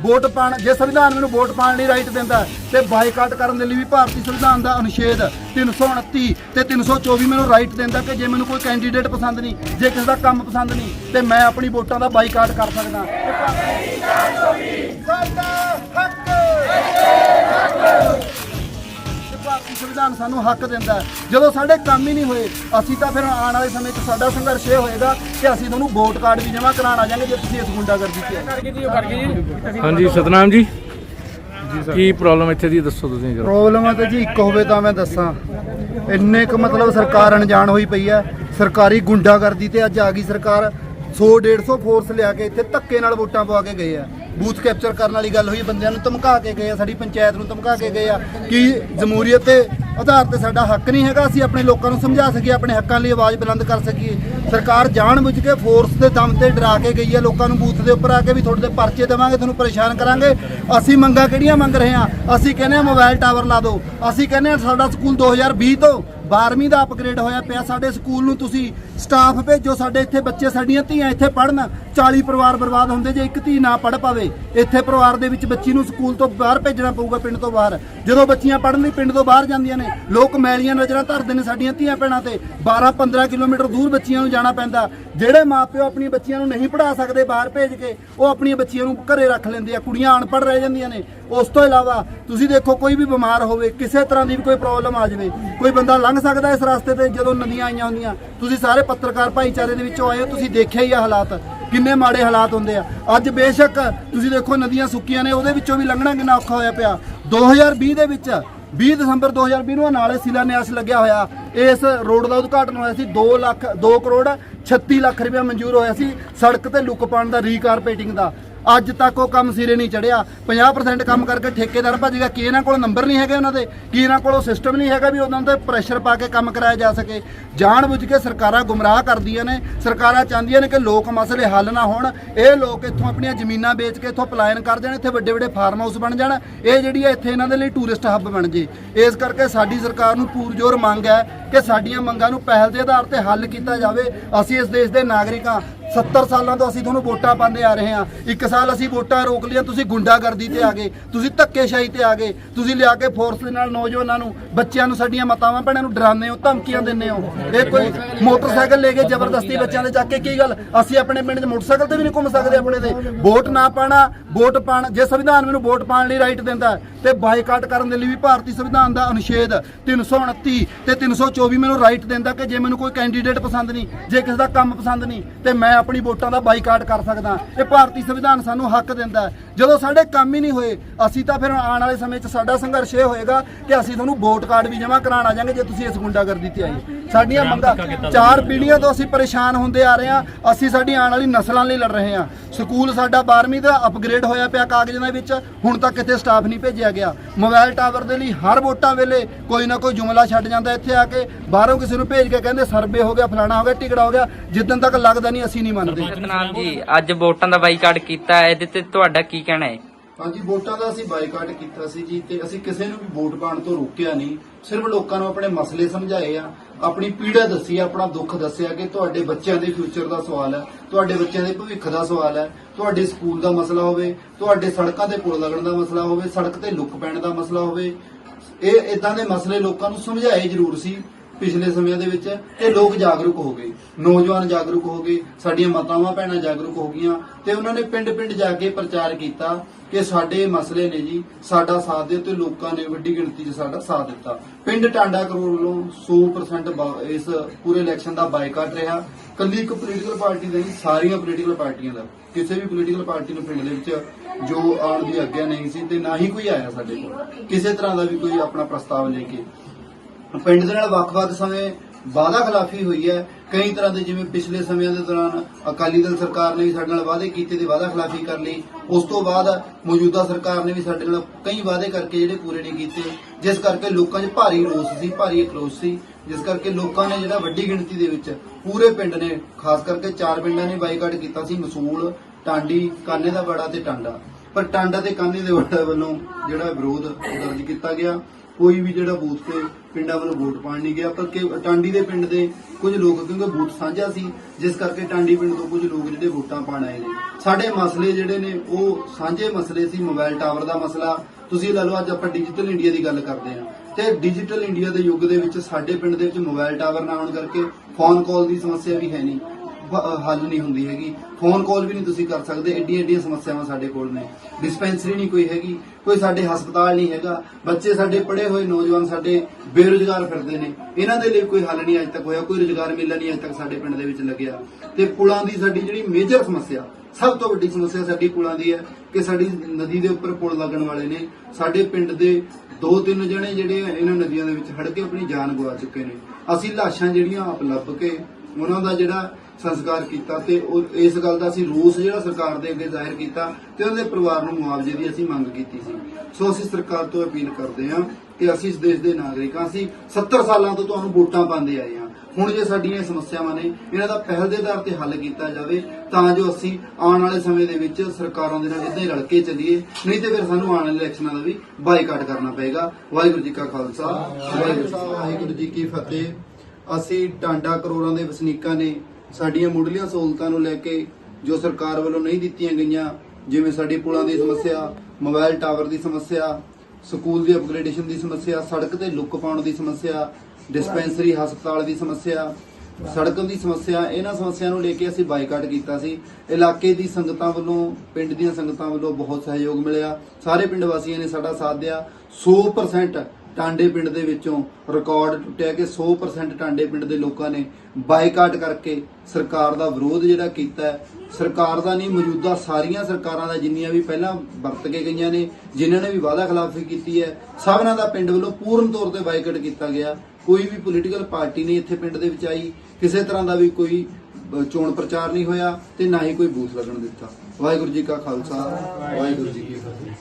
Vote ਪਾਣ ਜੇ ਸੰਵਿਧਾਨ ਮੈਨੂੰ ਵੋਟ ਪਾਣ ਲਈ ਰਾਈਟ ਦਿੰਦਾ ਤੇ ਬਾਈਕਾਟ ਕਰਨ ਦੇ ਲਈ ਵੀ ਭਾਰਤੀ ਸੰਵਿਧਾਨ ਦਾ ਅਨੁਛੇਦ 329 ਤੇ 324 ਮੈਨੂੰ ਰਾਈਟ ਦਿੰਦਾ ਕਿ ਜੇ ਮੈਨੂੰ ਕੋਈ ਕੈਂਡੀਡੇਟ ਪਸੰਦ ਨਹੀਂ, ਜੇ ਕਿਸੇ ਦਾ ਕੰਮ ਪਸੰਦ ਨਹੀਂ, ਤੇ ਮੈਂ ਆਪਣੀ ਵੋਟਾਂ ਦਾ ਬਾਈਕਾਟ ਕਰ ਸਕਦਾ। ਸਾਡਾ ਸੰਵਿਧਾਨ ਸਾਨੂੰ ਹੱਕ ਦਿੰਦਾ ਹੈ। ਜਦੋਂ ਸਾਡੇ ਕੰਮ ਹੀ ਨਹੀਂ ਹੋਏ ਅਸੀਂ ਤਾਂ ਫਿਰ ਆਉਣ ਵਾਲੇ ਸਮੇਂ 'ਚ ਸਾਡਾ ਸੰਘਰਸ਼ ਇਹ ਹੋਏਗਾ ਕਿ ਅਸੀਂ ਤੁਹਾਨੂੰ ਵੋਟ ਕਾਰਡ ਵੀ ਜਮ੍ਹਾਂ ਕਰਾਉਣ ਆ ਜਾਾਂਗੇ ਜੇ ਤੁਸੀਂ ਇਸ ਗੁੰਡਾਗਰਦੀ 'ਚ ਆਏ ਹਾਂਜੀ ਸਤਨਾਮ ਜੀ। ਕੀ ਪ੍ਰੋਬਲਮ ਇੱਥੇ ਦੀ ਦੱਸੋ ਤੁਸੀਂ ਜਰਾ। ਪ੍ਰੋਬਲਮ ਹੈ ਤੇ ਜੀ ਇੱਕ ਹੋਵੇ ਤਾਂ ਮੈਂ ਦੱਸਾਂ। ਇੰਨੇ ਕੁ ਮਤਲਬ ਸਰਕਾਰ ਅਣਜਾਣ ਹੋਈ ਪਈ ਹੈ। ਸਰਕਾਰੀ ਗੁੰਡਾਗਰਦੀ ਤੇ ਅੱਜ ਆ ਗਈ ਸਰਕਾਰ। 100 150 ਫੋਰਸ ਲਿਆ ਕੇ ਇੱਥੇ ਧੱਕੇ ਨਾਲ ਵੋਟਾਂ ਪਵਾ ਕੇ ਗਏ ਆ। ਬੂਥ ਕੈਪਚਰ ਕਰਨ ਵਾਲੀ ਗੱਲ ਹੋਈ, ਬੰਦਿਆਂ ਨੂੰ ਧਮਕਾ ਕੇ ਗਏ ਆ, ਸਾਡੀ ਪੰਚਾਇਤ ਨੂੰ ਧਮਕਾ ਕੇ ਗਏ ਆ ਕਿ ਜਮਹੂਰੀਅਤ ਦੇ ਆਧਾਰ ਤੇ ਸਾਡਾ ਹੱਕ ਨਹੀਂ ਹੈਗਾ, ਅਸੀਂ ਆਪਣੇ ਲੋਕਾਂ ਨੂੰ ਸਮਝਾ ਸਕੀਏ, ਆਪਣੇ ਹੱਕਾਂ ਲਈ ਆਵਾਜ਼ ਬੁਲੰਦ ਕਰ ਸਕੀਏ। ਸਰਕਾਰ ਜਾਣਬੁੱਝ ਕੇ ਫੋਰਸ ਦੇ ਦਮ ਤੇ ਡਰਾ ਕੇ ਗਈ ਹੈ ਲੋਕਾਂ ਨੂੰ ਬੂਥ ਦੇ ਉੱਪਰ ਆ ਕੇ ਵੀ ਤੁਹਾਡੇ ਤੇ ਪਰਚੇ ਦੇਵਾਂਗੇ, ਤੁਹਾਨੂੰ ਪਰੇਸ਼ਾਨ ਕਰਾਂਗੇ। ਅਸੀਂ ਮੰਗਾਂ ਕਿਹੜੀਆਂ ਮੰਗ ਰਹੇ ਹਾਂ? ਅਸੀਂ ਕਹਿੰਦੇ ਹਾਂ ਮੋਬਾਈਲ ਟਾਵਰ ਲਾ ਦਿਓ। ਅਸੀਂ ਕਹਿੰਦੇ ਹਾਂ ਸਾਡਾ ਸਕੂਲ 2020 ਤੋਂ 12ਵੀਂ ਦਾ ਅਪਗ੍ਰੇਡ ਹੋਇਆ ਪਿਆ। ਸਾਡੇ ਸਕੂਲ ਨੂੰ ਤੁਸੀਂ ਸਟਾਫ ਭੇਜੋ, ਸਾਡੇ ਇੱਥੇ ਬੱਚੇ, ਸਾਡੀਆਂ ਧੀਆਂ ਇੱਥੇ ਪੜਨ 40 ਪਰਿਵਾਰ ਬਰਬਾਦ ਹੁੰਦੇ, ਜੇ ਇੱਕ ਧੀ ਨਾ ਪੜ ਪਾਵੇ, ਇੱਥੇ ਪਰਿਵਾਰ ਦੇ ਵਿੱਚ ਬੱਚੀ ਨੂੰ ਸਕੂਲ ਤੋਂ ਬਾਹਰ ਭੇਜਣਾ ਪਊਗਾ, ਪਿੰਡ ਤੋਂ ਬਾਹਰ। ਜਦੋਂ ਬੱਚੀਆਂ ਪੜਨ ਲਈ ਪਿੰਡ ਤੋਂ ਬਾਹਰ ਜਾਂਦੀਆਂ ਨੇ, ਲੋਕ ਮੈਲੀਆਂ ਨਜ਼ਰਾਂ ਧਰਦੇ ਨੇ ਸਾਡੀਆਂ ਧੀਆਂ ਭੈਣਾਂ ਤੇ। 12 15 ਕਿਲੋਮੀਟਰ ਦੂਰ ਬੱਚੀਆਂ ਨੂੰ ਜਾਣਾ ਪੈਂਦਾ। ਜਿਹੜੇ ਮਾਪਿਓ ਆਪਣੀਆਂ ਬੱਚੀਆਂ ਨੂੰ ਨਹੀਂ ਪੜ੍ਹਾ ਸਕਦੇ ਬਾਹਰ ਭੇਜ ਕੇ, ਉਹ ਆਪਣੀਆਂ ਬੱਚੀਆਂ ਨੂੰ ਘਰੇ ਰੱਖ ਲੈਂਦੇ ਆ। ਕੁੜੀਆਂ ਅਨਪੜ੍ਹ ਰਹਿ ਜਾਂਦੀਆਂ ਨੇ। ਉਸ ਤੋਂ ਇਲਾਵਾ ਤੁਸੀਂ ਦੇਖੋ, ਕੋਈ ਵੀ ਬਿਮਾਰ ਹੋਵੇ, ਕਿਸੇ ਤਰ੍ਹਾਂ ਦੀ ਵੀ ਕੋਈ ਪ੍ਰੋਬਲਮ ਆ ਜਾਵੇ, ਕੋਈ ਬੰਦਾ ਲੰਘ ਸਕਦਾ ਇਸ ਰਸਤੇ ਤੇ ਜਦੋਂ ਨਦੀਆਂ ਆਈਆਂ ਹੁੰਦੀਆਂ। ਤੁਸੀਂ ਸਾਰੇ ਪੱਤਰਕਾਰ ਭਾਈਚਾਰੇ ਦੇ ਵਿੱਚੋਂ ਆਏ ਹੋ, ਤੁਸੀਂ ਦੇਖਿਆ ਹੀ ਆ ਹਾਲਾਤ। ਕਿੰਨੇ ਮਾੜੇ ਹਾਲਾਤ ਹੁੰਦੇ ਆ। ਅੱਜ ਬੇਸ਼ੱਕ ਤੁਸੀਂ ਦੇਖੋ ਨਦੀਆਂ ਸੁੱਕੀਆਂ ਨੇ, ਉਹਦੇ ਵਿੱਚੋਂ ਵੀ ਲੰਘਣਾ ਕਿੰਨਾ ਔਖਾ ਹੋਇਆ ਪਿਆ। 2020 ਦੇ ਵਿੱਚ 20 ਦਸੰਬਰ 2020 ਨੂੰ ਨਾਲੇ ਸ਼ਿਲਾਨਿਆਸ ਲੱਗਿਆ ਹੋਇਆ। ਇਸ ਰੋਡ ਦਾ ਉਦਘਾਟਨ ਹੋਇਆ ਸੀ 2 ਲੱਖ 2 ਕਰੋੜ 36 ਲੱਖ ਰੁਪਏ ਮਨਜ਼ੂਰ ਹੋਇਆ ਸੀ ਸੜਕ ਤੇ ਲੁੱਕ ਪਾਉਣ ਦਾ, ਰੀਕਾਰਪੇਟਿੰਗ ਦਾ। ਅੱਜ ਤੱਕ ਉਹ ਕੰਮ ਸਿਰੇ ਨਹੀਂ ਚੜਿਆ। 50% ਕੰਮ ਕਰਕੇ ਠੇਕੇਦਾਰ ਭੱਜ ਗਿਆ। ਕੀ ਇਹਨਾਂ ਕੋਲ ਨੰਬਰ ਨਹੀਂ ਹੈਗੇ ਉਹਨਾਂ ਦੇ? ਕੀ ਇਹਨਾਂ ਕੋਲ ਸਿਸਟਮ ਨਹੀਂ ਹੈਗਾ ਵੀ ਉਹਨਾਂ ਤੇ ਪ੍ਰੈਸ਼ਰ ਪਾ ਕੇ ਕੰਮ ਕਰਾਇਆ ਜਾ ਸਕੇ? ਜਾਣ ਬੁੱਝ ਕੇ ਸਰਕਾਰਾਂ ਗੁੰਮਰਾਹ ਕਰਦੀਆਂ ਨੇ। ਸਰਕਾਰਾਂ ਚਾਹੁੰਦੀਆਂ ਨੇ ਕਿ ਲੋਕ ਮਸਲੇ ਹੱਲ ਨਾ ਹੋਣ। ਇਹ ਲੋਕ ਇੱਥੋਂ ਆਪਣੀਆਂ ਜ਼ਮੀਨਾਂ ਵੇਚ ਕੇ ਇੱਥੋਂ ਪਲਾਇਨ ਕਰ ਦੇਣ ਇੱਥੇ ਵੱਡੇ ਵੱਡੇ ਫਾਰਮ ਹਾਊਸ ਬਣ ਜਾਣ। ਇਹ ਜਿਹੜੀ ਹੈ ਇੱਥੇ ਇਹਨਾਂ ਦੇ ਲਈ ਟੂਰਿਸਟ ਹੱਬ ਬਣ ਜੇ। ਇਸ ਕਰਕੇ ਸਾਡੀ ਸਰਕਾਰ ਨੂੰ ਪੂਰਜੋਰ ਮੰਗ ਹੈ ਕਿ ਸਾਡੀਆਂ ਮੰਗਾਂ ਨੂੰ ਪਹਿਲ ਦੇ ਆਧਾਰ ਤੇ ਹੱਲ ਕੀਤਾ ਜਾਵੇ। ਅਸੀਂ ਇਸ ਦੇਸ਼ ਦੇ ਨਾਗਰਿਕ ਹਾਂ। 70 ਸਾਲਾਂ ਤੋਂ ਅਸੀਂ ਤੁਹਾਨੂੰ ਵੋਟਾਂ ਪਾਉਂਦੇ ਆ ਰਹੇ ਹਾਂ। ਇੱਕ ਸਾਲ ਅਸੀਂ ਵੋਟਾਂ ਰੋਕ ਲਈਆਂ, ਤੁਸੀਂ ਗੁੰਡਾਗਰਦੀ ਤੇ ਆ ਗਏ, ਤੁਸੀਂ ਧੱਕੇਸ਼ਾਹੀ ਤੇ ਆ ਗਏ, ਤੁਸੀਂ ਲਿਆ ਕੇ ਫੋਰਸ ਦੇ ਨਾਲ ਨੌਜਵਾਨਾਂ ਨੂੰ, ਬੱਚਿਆਂ ਨੂੰ, ਸਾਡੀਆਂ ਮਾਤਾਵਾਂ ਭੈਣਾਂ ਨੂੰ ਡਰਾਉਂਦੇ ਹੋ, ਧਮਕੀਆਂ ਦਿੰਦੇ ਹੋ। ਇਹ ਕੋਈ ਮੋਟਰਸਾਈਕਲ ਲੈ ਕੇ ਜ਼ਬਰਦਸਤੀ ਬੱਚਿਆਂ ਦੇ ਚੱਕ ਕੇ ਕੀ ਗੱਲ? ਅਸੀਂ ਆਪਣੇ ਪਿੰਡ 'ਚ ਮੋਟਰਸਾਈਕਲ ਤੇ ਵੀ ਨਹੀਂ ਘੁੰਮ ਸਕਦੇ ਆਪਣੇ ਤੇ। ਵੋਟ ਨਾ ਪਾਣਾ ਵੋਟ ਪਾਣ ਜੇ ਸੰਵਿਧਾਨ ਮੈਨੂੰ ਵੋਟ ਪਾਣ ਲਈ ਰਾਈਟ ਦਿੰਦਾ ਤੇ ਬਾਈਕਾਟ ਕਰਨ ਦੇ ਲਈ ਵੀ ਭਾਰਤੀ ਸੰਵਿਧਾਨ ਦਾ ਅਨੁਛੇਦ 329 ਤੇ 324 ਮੈਨੂੰ ਰਾਈਟ ਦਿੰਦਾ ਕਿ ਜੇ ਮੈਨੂੰ ਕੋਈ ਕੈਂਡੀਡੇਟ ਪਸੰਦ ਨਹੀਂ ਜੇ ਕਿਸੇ ਦਾ ਕੰਮ ਪਸੰਦ ਨਹੀਂ ਤੇ ਮੈਂ ਆਪਣੀ ਵੋਟਾਂ ਦਾ ਬਾਈਕਾਟ ਕਰ ਸਕਦਾ। ਇਹ ਭਾਰਤੀ ਸੰਵਿਧਾਨ ਸਾਨੂੰ ਹੱਕ ਦਿੰਦਾ। ਜਦੋਂ ਸਾਡੇ ਕੰਮ ਹੀ ਨਹੀਂ ਹੋਏ ਅਸੀਂ ਤਾਂ ਫਿਰ ਆਉਣ ਵਾਲੇ ਸਮੇਂ 'ਚ ਸਾਡਾ ਸੰਘਰਸ਼ ਇਹ ਹੋਏਗਾ ਕਿ ਅਸੀਂ ਤੁਹਾਨੂੰ ਵੋਟ ਕਾਰਡ ਵੀ ਜਮ੍ਹਾਂ ਕਰਾਉਣ ਆ ਜਾਾਂਗੇ ਜੇ ਤੁਸੀਂ ਇਸ ਗੁੰਡਾਗਰਦੀ ਤੇ ਆਏ। ਸਾਡੀਆਂ ਮੰਗਾਂ ਚਾਰ ਪੀੜ੍ਹੀਆਂ ਤੋਂ ਅਸੀਂ ਪਰੇਸ਼ਾਨ ਹੁੰਦੇ ਆ ਰਹੇ ਹਾਂ। ਅਸੀਂ ਸਾਡੀ ਆਉਣ ਵਾਲੀ ਨਸਲਾਂ ਲਈ ਲੜ ਰਹੇ ਹਾਂ। ਸਕੂਲ ਸਾਡਾ 12ਵੀਂ ਦਾ ਅਪਗ੍ਰੇਡ ਹੋਇਆ ਪਿਆ ਕਾਗਜ਼ਾਂ ਦੇ ਵਿੱਚ, ਹੁਣ ਤੱਕ ਕਿਤੇ ਸਟਾਫ ਨਹੀਂ ਭੇਜਿਆ ਗਿਆ। ਮੋਬਾਈਲ ਟਾਵਰ ਦੇ ਲਈ ਹਰ ਵੋਟਾਂ ਵੇਲੇ ਕੋਈ ਨਾ ਕੋਈ ਜੁਮਲਾ ਛੱਡ ਜਾਂਦਾ ਇੱਥੇ ਆ ਕੇ। ਬਾਹਰੋਂ ਕਿਸੇ ਨੂੰ ਭੇਜ ਕੇ ਕਹਿੰਦੇ ਸਰਵੇ ਹੋ ਗਿਆ, ਫਲਾਣਾ ਹੋ ਗਿਆ, ਟਿਕੜਾ ਹੋ ਗਿਆ। ਜਿੱਦਣ ਤੱਕ ਲੱਗਦਾ ਨਹੀਂ, ਅਸੀਂ ਨਹੀਂ ਮੰਨਦੇ। ਸਤਨਾਮ ਜੀ, ਅੱਜ ਵੋਟਾਂ ਦਾ ਬਾਈਕਾਟ ਕੀਤਾ ਹੈ ਇਹਦੇ ਤੇ ਤੁਹਾਡਾ ਕੀ ਕਹਿਣਾ ਹੈ? ਹਾਂਜੀ, ਵੋਟਾਂ ਦਾ ਅਸੀਂ ਬਾਈਕਾਟ ਕੀਤਾ ਸੀ ਜੀ ਤੇ ਅਸੀਂ ਕਿਸੇ ਨੂੰ ਵੀ ਵੋਟ ਪਾਉਣ ਤੋਂ ਰੋਕਿਆ ਨਹੀਂ। ਸਿਰਫ ਲੋਕਾਂ ਨੂੰ ਆਪਣੇ ਮਸਲੇ ਸਮਝਾਏ ਆ, ਆਪਣੀ ਪੀੜਾ ਦੱਸੀ ਆਪਣਾ ਦੁੱਖ ਦੱਸਿਆ ਕਿ ਤੁਹਾਡੇ ਬੱਚਿਆਂ ਦੇ ਫਿਊਚਰ ਦਾ ਸਵਾਲ ਹੈ, ਤੁਹਾਡੇ ਬੱਚਿਆਂ ਦੇ ਭਵਿੱਖ ਦਾ ਸਵਾਲ ਹੈ, ਤੁਹਾਡੇ ਸਕੂਲ ਦਾ ਮਸਲਾ ਹੋਵੇ, ਤੁਹਾਡੇ ਸੜਕਾਂ ਤੇ ਪੁਲ ਲੱਗਣ ਦਾ ਮਸਲਾ ਹੋਵੇ, ਸੜਕ ਤੇ ਲੁੱਕ ਪੈਣ ਦਾ ਮਸਲਾ ਹੋਵੇ। ਇਹ ਇਦਾਂ ਦੇ ਮਸਲੇ ਲੋਕਾਂ ਨੂੰ ਸਮਝਾਏ ਜ਼ਰੂਰ ਸੀ। ਪਿਛਲੇ ਸਮਿਆਂ ਦੇ ਵਿੱਚ ਤੇ ਲੋਕ ਜਾਗਰੂਕ ਹੋ ਗਏ। ਨੌਜਵਾਨ ਜਾਗਰੂਕ ਹੋ ਗਏ, ਸਾਡੀਆਂ ਮਾਤਾਵਾਂ ਭੈਣਾਂ ਜਾਗਰੂਕ ਹੋ ਗਈਆਂ ਤੇ ਉਹਨਾਂ ਨੇ ਪਿੰਡ-ਪਿੰਡ ਜਾ ਕੇ ਪ੍ਰਚਾਰ ਕੀਤਾ ਕਿ ਸਾਡੇ ਮਸਲੇ ਨੇ ਜੀ, ਸਾਡਾ ਸਾਥ ਦਿਓ ਤੇ ਲੋਕਾਂ ਨੇ ਵੱਡੀ ਗਿਣਤੀ 'ਚ ਸਾਡਾ ਸਾਥ ਦਿੱਤਾ। ਪਿੰਡ ਟਾਂਡਾ ਕਰੋੜ ਵੱਲੋਂ 100% ਇਸ ਪੂਰੇ ਇਲੈਕਸ਼ਨ ਦਾ ਬਾਈਕਾਟ ਰਿਹਾ। ਕੱਲੀ ਇੱਕ ਪੋਲੀਟੀਕਲ ਪਾਰਟੀ ਦਾ ਨਹੀਂ, ਸਾਰੀਆਂ ਪੋਲੀਟੀਕਲ ਪਾਰਟੀਆਂ ਦਾ। ਕਿਸੇ ਵੀ ਪੋਲੀਟੀਕਲ ਪਾਰਟੀ ਨੂੰ ਪਿੰਡ ਦੇ ਵਿੱਚ ਜੋ ਆਉਣ ਦੀ ਆਗਿਆ ਨਹੀਂ ਸੀ ਤੇ ਨਾ ਹੀ ਕੋਈ ਆਇਆ ਸਾਡੇ ਕੋਲ। ਕਿਸੇ ਤਰ੍ਹਾਂ ਦਾ ਵੀ ਕੋਈ ਆਪਣਾ ਪ੍ਰਸਤਾਵ ਲੈ ਕੇ ਪਿੰਡ ਦੇ ਨਾਲ ਵੱਖ-ਵੱਖ ਸਮੇਂ ਵਾਅਦਾ ਖਿਲਾਫੀ ਹੋਈ ਹੈ। ਕਈ ਤਰ੍ਹਾਂ ਦੇ ਜਿਵੇਂ ਪਿਛਲੇ ਸਮਿਆਂ ਦੇ ਦੌਰਾਨ ਅਕਾਲੀ ਦਲ ਸਰਕਾਰ ਨੇ ਵੀ ਸਾਡੇ ਨਾਲ ਵਾਅਦੇ ਕੀਤੇ ਤੇ ਵਾਅਦਾ ਖਿਲਾਫੀ ਕਰ ਲਈ। ਉਸ ਤੋਂ ਬਾਅਦ ਮੌਜੂਦਾ ਸਰਕਾਰ ਨੇ ਵੀ ਸਾਡੇ ਨਾਲ ਕਈ ਵਾਅਦੇ ਕਰਕੇ ਜਿਹੜੇ ਪੂਰੇ ਨਹੀਂ ਕੀਤੇ, ਜਿਸ ਕਰਕੇ ਲੋਕਾਂ 'ਚ ਭਾਰੀ ਰੋਸ ਸੀ, ਭਾਰੀ ਅਕਰੋਸ਼ ਸੀ। ਜਿਸ ਕਰਕੇ ਲੋਕਾਂ ਨੇ ਜਿਹੜਾ ਵੱਡੀ ਗਿਣਤੀ ਦੇ ਵਿੱਚ ਪੂਰੇ ਪਿੰਡ ਨੇ, ਖਾਸ ਕਰਕੇ ਚਾਰ ਪਿੰਡਾਂ ਨੇ ਬਾਈਕਾਟ ਕੀਤਾ ਸੀ, ਮਸੂਲ, ਟਾਂਡੀ, ਕਾਨੇ ਦਾ ਬੜਾ ਤੇ ਟਾਂਡਾ। ਪਰ ਟਾਂਡਾ ਤੇ ਕਾਨੇ ਦੇ ਬੜਾ ਵੱਲੋਂ ਜਿਹੜਾ ਵਿਰੋਧ ਦਰਜ ਕੀਤਾ ਗਿਆ, ਕੋਈ ਵੀ ਜਿਹੜਾ ਬੂਥ ਤੇ ਪਿੰਡਾਂ ਵੱਲੋਂ ਵੋਟ ਪਾਣ ਨਹੀਂ ਗਿਆ, ਪਰ ਕਿ ਟਾਂਡੀ ਦੇ ਪਿੰਡ ਦੇ ਕੁਝ ਲੋਕ, ਕਿਉਂਕਿ ਬੂਥ ਸਾਂਝਾ ਸੀ, ਜਿਸ ਕਰਕੇ ਟਾਂਡੀ ਪਿੰਡ ਤੋਂ ਕੁਝ ਲੋਕ ਜਿਹੜੇ ਵੋਟਾਂ ਪਾਣ ਆਏ ਨੇ। ਸਾਡੇ ਮਸਲੇ ਜਿਹੜੇ ਨੇ, ਉਹ ਸਾਂਝੇ ਮਸਲੇ ਸੀ, ਮੋਬਾਈਲ ਟਾਵਰ ਦਾ ਮਸਲਾ। ਤੁਸੀਂ ਲੈ ਲਓ, ਅੱਜ ਆਪਾਂ ਡਿਜੀਟਲ ਇੰਡੀਆ ਦੀ ਗੱਲ ਕਰਦੇ ਹਾਂ। ਤੇ ਡਿਜੀਟਲ ਇੰਡੀਆ ਦੇ ਯੁੱਗ ਦੇ ਵਿੱਚ ਸਾਡੇ ਪਿੰਡ ਦੇ ਵਿੱਚ ਮੋਬਾਈਲ ਟਾਵਰ ਨਾ ਹੋਣ ਕਰਕੇ ਫੋਨ ਕਾਲ ਦੀ ਸਮੱਸਿਆ ਵੀ ਹੈ ਨਹੀਂ। ਬ- ਹੱਲ ਨਹੀਂ ਹੁੰਦੀ ਹੈਗੀ। ਫੋਨ ਕਾਲ ਵੀ ਨਹੀਂ ਤੁਸੀਂ ਕਰ ਸਕਦੇ। ਏਡੀਆਂ ਏਡੀਆਂ ਸਮੱਸਿਆਵਾਂ ਸਾਡੇ ਕੋਲ ਨੇ। ਡਿਸਪੈਂਸਰੀ ਨਹੀਂ ਕੋਈ ਹੈਗੀ। ਕੋਈ ਸਾਡੇ ਹਸਪਤਾਲ ਨਹੀਂ ਹੈਗਾ। ਬੱਚੇ ਸਾਡੇ ਪੜ੍ਹੇ ਹੋਏ ਨੌਜਵਾਨ ਸਾਡੇ ਬੇਰੁਜ਼ਗਾਰ ਫਿਰਦੇ ਨੇ। ਇਹਨਾਂ ਦੇ ਲਈ ਕੋਈ ਹੱਲ ਨਹੀਂ ਅਜੇ ਤੱਕ ਹੋਇਆ। ਕੋਈ ਰੁਜ਼ਗਾਰ ਮੇਲਾ ਨਹੀਂ ਅਜੇ ਤੱਕ ਸਾਡੇ ਪਿੰਡ ਦੇ ਵਿੱਚ ਲੱਗਿਆ। ਤੇ ਪੁਲਾਂ ਦੀ ਸਾਡੀ ਜਿਹੜੀ ਮੇਜਰ ਸਮੱਸਿਆ, ਸਭ ਤੋਂ ਵੱਡੀ ਸਮੱਸਿਆ ਸਾਡੀ ਪੁਲਾਂ ਦੀ ਹੈ ਕਿ ਸਾਡੀ ਨਦੀ ਦੇ ਉੱਪਰ ਪੁਲ ਲੱਗਣ ਵਾਲੇ ਨੇ। ਸਾਡੇ ਪਿੰਡ ਦੇ ਦੋ ਤਿੰਨ ਜਣੇ ਜਿਹੜੇ ਇਹਨਾਂ ਨਦੀਆਂ ਦੇ ਵਿੱਚ ਹੜ ਕੇ ਆਪਣੀ ਜਾਨ ਗਵਾ ਚੁੱਕੇ ਨੇ। ਅਸੀਂ ਲਾਸ਼ਾਂ ਜਿਹੜੀਆਂ ਆਪ ਲੱਭ ਕੇ, ਉਹਨਾਂ ਦਾ ਜਿਹੜਾ ਸੰਸਕਾਰ ਕੀਤਾ ਤੇ ਉਹ ਇਸ ਗੱਲ ਦਾ ਅਸੀਂ ਰੋਸ ਜਿਹੜਾ ਸਰਕਾਰ ਦੇ ਅੱਗੇ ਜ਼ਾਹਿਰ ਕੀਤਾ ਤੇ ਉਹਨਾਂ ਦੇ ਪਰਿਵਾਰ ਨੂੰ ਮੁਆਵਜ਼ੇ ਦੀ ਅਸੀਂ ਮੰਗ ਕੀਤੀ ਸੀ। ਸੋ ਅਸੀਂ ਸਰਕਾਰ ਤੋਂ ਅਪੀਲ ਕਰਦੇ ਹਾਂ ਕਿ ਅਸੀਂ ਇਸ ਦੇਸ਼ ਦੇ ਨਾਗਰਿਕ ਹਾਂ। ਅਸੀਂ 70 ਸਾਲਾਂ ਤੋਂ ਤੁਹਾਨੂੰ ਵੋਟਾਂ ਪਾਉਂਦੇ ਆਏ ਹਾਂ। ਹੁਣ ਜੇ ਸਾਡੀਆਂ ਇਹ ਸਮੱਸਿਆਵਾਂ ਨੇ ਇਹਨਾਂ ਦਾ ਪਹਿਲ ਦੇ ਆਧਾਰ ਤੇ ਹੱਲ ਕੀਤਾ ਜਾਵੇ ਤਾਂ ਜੋ ਅਸੀਂ ਆਉਣ ਵਾਲੇ ਸਮੇਂ ਦੇ ਵਿੱਚ ਸਰਕਾਰਾਂ ਦੇ ਨਾਲ ਇਦਾਂ ਹੀ ਰਲ ਕੇ ਚੱਲੀਏ। ਨਹੀਂ ਤੇ ਫਿਰ ਸਾਨੂੰ ਆਉਣ ਵਾਲੇ ਇਲੈਕਸ਼ਨਾਂ ਦਾ ਵੀ ਬਾਈਕਾਟ ਕਰਨਾ ਪਏਗਾ। ਵਾਹਿਗੁਰੂ ਜੀ ਕਾ ਖਾਲਸਾ। ਵਾਹਿਗੁਰੂ ਜੀ- ਵਾਹਿਗੁਰੂ ਜੀ ਕੀ ਫਤਿਹ। ਅਸੀਂ ਟਾਂਡਾ ਕਰੋੜਾਂ ਦੇ ਵਸਨੀਕਾਂ ਨੇ ਸਾਡੀਆਂ ਮੁੱਢਲੀਆਂ ਸਹੂਲਤਾਂ ਨੂੰ ਲੈ ਕੇ ਜੋ ਸਰਕਾਰ ਵੱਲੋਂ ਨਹੀਂ ਦਿੱਤੀਆਂ ਗਈਆਂ, ਜਿਵੇਂ ਸਾਡੀ ਪੁਲਾਂ ਦੀ ਸਮੱਸਿਆ, ਮੋਬਾਈਲ ਟਾਵਰ ਦੀ ਸਮੱਸਿਆ, ਸਕੂਲ ਦੀ ਅਪਗ੍ਰੇਡੇਸ਼ਨ ਦੀ ਸਮੱਸਿਆ, ਸੜਕ ਤੇ ਲੁੱਕ ਪਾਉਣ ਦੀ ਸਮੱਸਿਆ, ਡਿਸਪੈਂਸਰੀ ਹਸਪਤਾਲ ਦੀ ਸਮੱਸਿਆ, ਸੜਕਾਂ ਦੀ ਸਮੱਸਿਆ, ਇਹਨਾਂ ਸਮੱਸਿਆ ਨੂੰ ਲੈ ਕੇ ਅਸੀਂ ਬਾਈਕਾਟ ਕੀਤਾ ਸੀ। ਇਲਾਕੇ ਦੀ ਸੰਗਤਾਂ ਵੱਲੋਂ, ਪਿੰਡ ਦੀਆਂ ਸੰਗਤਾਂ ਵੱਲੋਂ ਬਹੁਤ ਸਹਿਯੋਗ ਮਿਲਿਆ। ਸਾਰੇ ਪਿੰਡ ਵਾਸੀਆਂ ਨੇ ਸਾਡਾ ਸਾਥ ਦਿਆ। 100% ਟਾਂਡੇ ਪਿੰਡ ਦੇ ਵਿੱਚੋਂ ਰਿਕਾਰਡ ਟੁੱਟਿਆ ਕਿ 100% ਟਾਂਡੇ ਪਿੰਡ ਦੇ ਲੋਕਾਂ ਨੇ ਬਾਈਕਾਟ ਕਰਕੇ ਸਰਕਾਰ ਦਾ ਵਿਰੋਧ ਜਿਹੜਾ ਕੀਤਾ ਸਰਕਾਰ ਦਾ ਨਹੀਂ, ਮੌਜੂਦਾ ਸਾਰੀਆਂ ਸਰਕਾਰਾਂ ਦਾ, ਜਿੰਨੀਆਂ ਵੀ ਪਹਿਲਾਂ ਵਰਤ ਕੇ ਗਈਆਂ ਨੇ, ਜਿਨ੍ਹਾਂ ਨੇ ਵੀ ਵਾਅਦਾ ਖਿਲਾਫੀ ਕੀਤੀ ਹੈ ਸਭਨਾਂ ਦਾ ਪਿੰਡ ਵੱਲੋਂ ਪੂਰਨ ਤੌਰ ਤੇ ਬਾਈਕਾਟ ਕੀਤਾ ਗਿਆ। ਕੋਈ ਵੀ ਪੋਲੀਟੀਕਲ ਪਾਰਟੀ ਨਹੀਂ ਇੱਥੇ ਪਿੰਡ ਦੇ ਵਿੱਚ ਆਈ। ਕਿਸੇ ਤਰ੍ਹਾਂ ਦਾ ਵੀ ਕੋਈ ਚੋਣ ਪ੍ਰਚਾਰ ਨਹੀਂ ਹੋਇਆ ਤੇ ਨਾ ਹੀ ਕੋਈ ਬੂਥ ਲੱਗਣ ਦਿੱਤਾ। ਵਾਹਿਗੁਰੂ ਜੀ ਕਾ ਖਾਲਸਾ, ਵਾਹਿਗੁਰੂ ਜੀ ਕੀ ਫਤਿਹ।